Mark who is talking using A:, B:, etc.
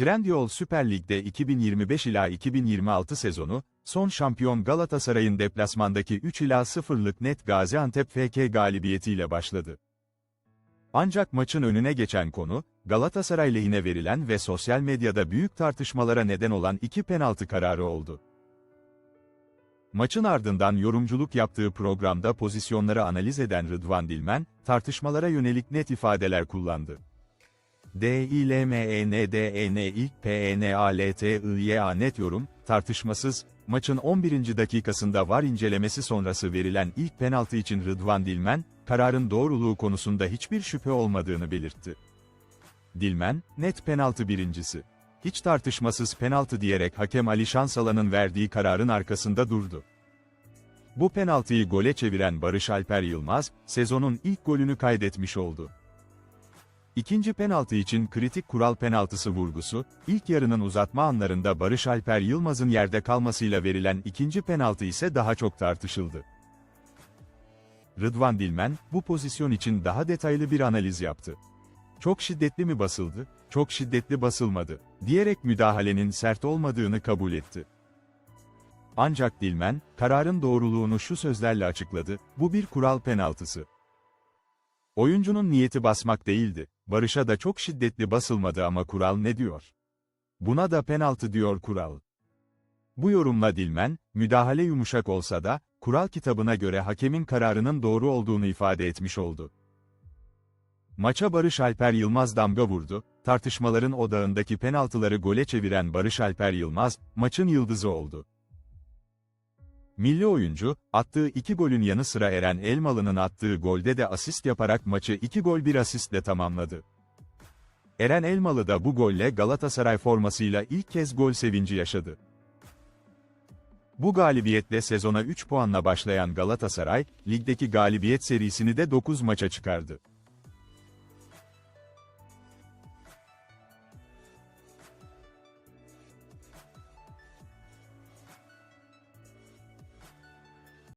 A: Trendyol Süper Lig'de 2025 ila 2026 sezonu, son şampiyon Galatasaray'ın deplasmandaki 3 ila 0'lık net Gaziantep FK galibiyetiyle başladı. Ancak maçın önüne geçen konu, Galatasaray lehine verilen ve sosyal medyada büyük tartışmalara neden olan iki penaltı kararı oldu. Maçın ardından yorumculuk yaptığı programda pozisyonları analiz eden Rıdvan Dilmen, tartışmalara yönelik net ifadeler kullandı. D I L M E N D E N İ P E N A L T I Y A net yorum, tartışmasız, maçın 11. dakikasında var incelemesi sonrası verilen ilk penaltı için Rıdvan Dilmen, kararın doğruluğu konusunda hiçbir şüphe olmadığını belirtti. Dilmen, net penaltı birincisi. Hiç tartışmasız penaltı diyerek hakem Ali Şansalan'ın verdiği kararın arkasında durdu. Bu penaltıyı gole çeviren Barış Alper Yılmaz, sezonun ilk golünü kaydetmiş oldu. İkinci penaltı için kritik kural penaltısı vurgusu, ilk yarının uzatma anlarında Barış Alper Yılmaz'ın yerde kalmasıyla verilen ikinci penaltı ise daha çok tartışıldı. Rıdvan Dilmen, bu pozisyon için daha detaylı bir analiz yaptı. Çok şiddetli mi basıldı, çok şiddetli basılmadı, diyerek müdahalenin sert olmadığını kabul etti. Ancak Dilmen, kararın doğruluğunu şu sözlerle açıkladı, bu bir kural penaltısı. Oyuncunun niyeti basmak değildi, Barış'a da çok şiddetli basılmadı ama kural ne diyor? Buna da penaltı diyor kural. Bu yorumla Dilmen, müdahale yumuşak olsa da, kural kitabına göre hakemin kararının doğru olduğunu ifade etmiş oldu. Maça Barış Alper Yılmaz damga vurdu, tartışmaların odağındaki penaltıları gole çeviren Barış Alper Yılmaz, maçın yıldızı oldu. Milli oyuncu, attığı iki golün yanı sıra Eren Elmalı'nın attığı golde de asist yaparak maçı iki gol bir asistle tamamladı. Eren Elmalı da bu golle Galatasaray formasıyla ilk kez gol sevinci yaşadı. Bu galibiyetle sezona 3 puanla başlayan Galatasaray, ligdeki galibiyet serisini de 9 maça çıkardı.